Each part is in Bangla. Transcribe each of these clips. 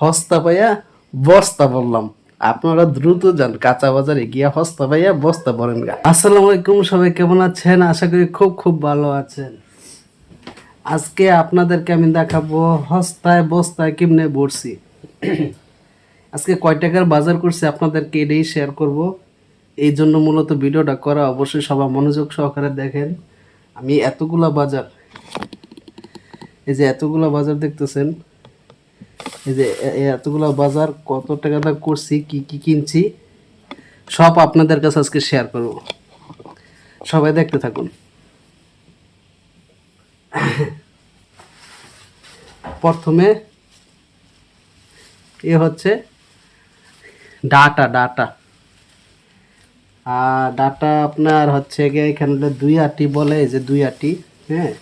হস্তা পাইয়া বস্তা বললাম। আপনারা দ্রুত যান, কাঁচা বাজারে গিয়া হস্তা পাইয়া বস্তা বলেন গা। আসসালামু আলাইকুম, সবাই কেমন আছেন? আশা করি খুব খুব ভালো আছেন। আজকে আপনাদেরকে আমি দেখাবো হস্তায় বস্তায় কেমনে বসছি আজকে কয় টাকার বাজার করছি আপনাদেরকে এটাই শেয়ার করব। এই জন্য মূলত ভিডিওটা করা, অবশ্যই সবাই মনোযোগ সহকারে দেখেন। আমি এতগুলা বাজার, এই যে এতগুলা বাজার দেখতেছেন এই যে, এ- এ বাজার, কত টাকা দা করছি, কি কি কিনছি, সব আপনাদের কাছে আজকে শেয়ার করব। সবাই দেখতে থাকুন। প্রথমে এ হচ্ছে ডাটা ডাটা। আর ডাটা আপনার হচ্ছে গিয়ে এখানে দুই আটি বলে যে দুই আটি হ্যাঁ?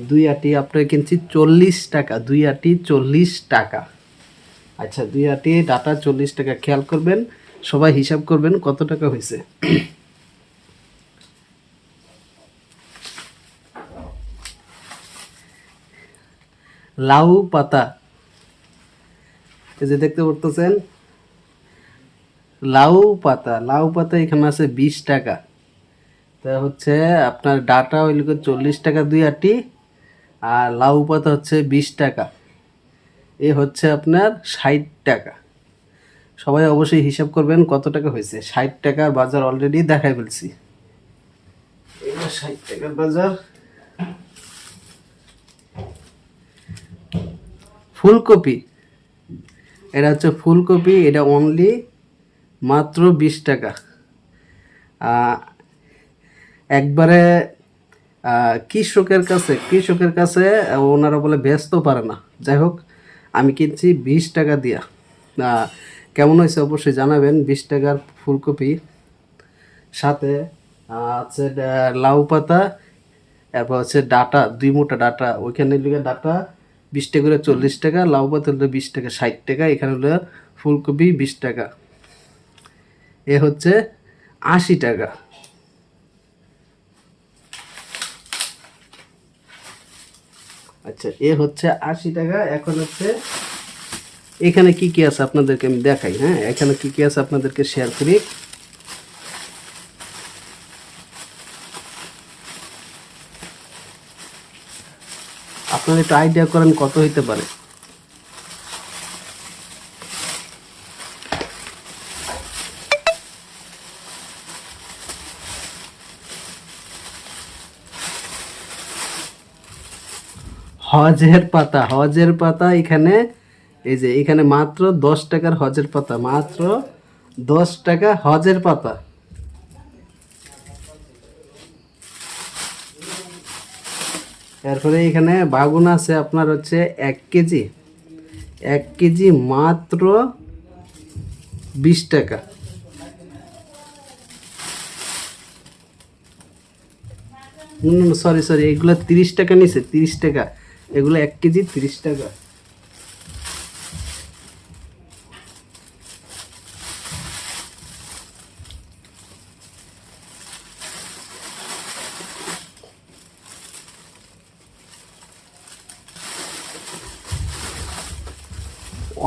দুই আটি আপনার কিনছি চল্লিশ টাকা, দুই আটি চল্লিশ টাকা। আচ্ছা দুই আটি ডাটা চল্লিশ টাকা। খেয়াল করবেন, সবাই হিসাব করবেন কত টাকা হয়েছে। লাউ পাতা। এই যে দেখতে পারতেছেন, লাউ পাতা। লাউ পাতা এখানে আছে বিশ টাকা। তা হচ্ছে আপনার ডাটা ওইল চল্লিশ টাকা দুই আটি, আর লাউ পাতা হচ্ছে বিশ টাকা। এ হচ্ছে আপনার ষাট টাকা। সবাই অবশ্যই হিসাব করবেন কত টাকা হয়েছে। ষাট টাকার বাজার অলরেডি দেখাই ফেলছি। ষাট টাকার বাজার। ফুলকপি। এটা হচ্ছে ফুলকপি, এটা অনলি মাত্র বিশ টাকা। একবারে কৃষকের কাছে কৃষকের কাছে ওনারা বলে ব্যস্ত পারে না। যাই হোক আমি কিনছি বিশ টাকা দিয়া। কেমন হয়েছে অবশ্যই জানাবেন, বিশ টাকার ফুলকপি, সাথে আছে লাউ পাতা, এরপর হচ্ছে ডাটা, দুই মোটা ডাটা, ওইখানে লিখে ডাটা বিশ টাকা করে চল্লিশ টাকা, লাউ পাতা হলো বিশ টাকা ষাট টাকা, এখানে হলো ফুলকপি বিশ টাকা। এ হচ্ছে আশি টাকা। আচ্ছা এ হচ্ছে আশি টাকা, এখন হচ্ছে, এখানে কি কি আছে আপনাদেরকে আমি দেখাই হ্যাঁ? এখানে কি কি আছে আপনাদেরকে শেয়ার করি? আপনারা একটু আইডিয়া করেন কত হইতে পারে। হজের পাতা হজের পাতা এখানে, এই যে এখানে মাত্র দশ টাকার হজের পাতা, মাত্র দশ টাকা হজের পাতা। এরপরে এখানে বাগুন আছে, আপনার হচ্ছে এক কেজি। এক কেজি মাত্র বিশ টাকা। সরি সরি এগুলো তিরিশ টাকা নিছে, তিরিশ টাকা। এগুলো এক কেজি তিরিশ টাকা।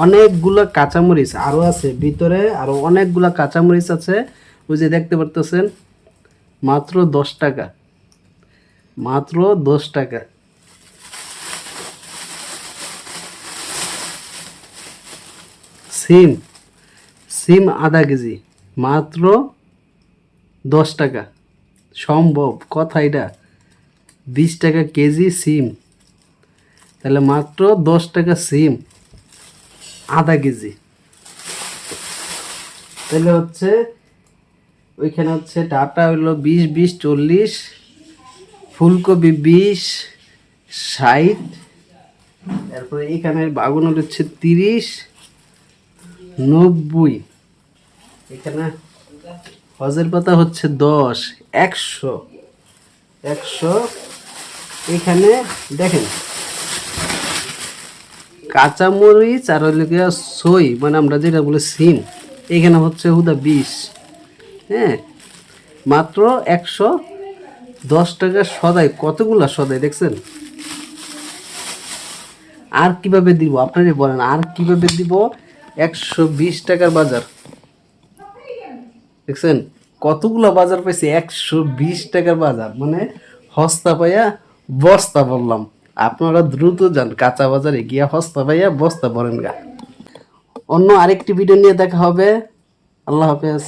অনেকগুলো কাঁচামরিচ আরও আছে, ভিতরে আরও অনেকগুলো কাঁচামরিচ আছে। ওই যে দেখতে পারতেছেন, মাত্র দশ টাকা। মাত্র দশ টাকা। সিম সিম আধা কেজি, মাত্র দশ টাকা। সম্ভব, কথা এটা। বিশ টাকা কেজি সিম। তাহলে মাত্র দশ টাকা সিম, আধা কেজি। তাহলে হচ্ছে, ওইখানে হচ্ছে ডাটা হলো বিশ বিশ, চল্লিশ, ফুলকপি বিশ, ষাট তারপরে এখানে বাগুন হচ্ছে তিরিশ নব্বই। এখানে হজের পাতা হচ্ছে দশ, একশো। একশো, এখানে দেখেন। কাঁচামরিচ আর সই মানে আমরা যেটা বলে সিম, এখানে হচ্ছে হুদা বিষ হ্যাঁ মাত্র একশো দশ টাকা সদাই, কতগুলা সদাই দেখছেন? আর কীভাবে দিব, আপনারই বলেন, আর কীভাবে দিব? একশো বিশ টাকার বাজার। দেখছেন? কতগুলো বাজার পাইছি, একশো বিশ টাকার বাজার। মানে হস্তা পাইয়া বস্তা বললাম। আপনারা দ্রুত যান, কাঁচা বাজারে গিয়া হস্তা পাইয়া বস্তা বলেন গা। অন্য আরেকটি ভিডিও নিয়ে দেখা হবে। আল্লাহ হাফেজ।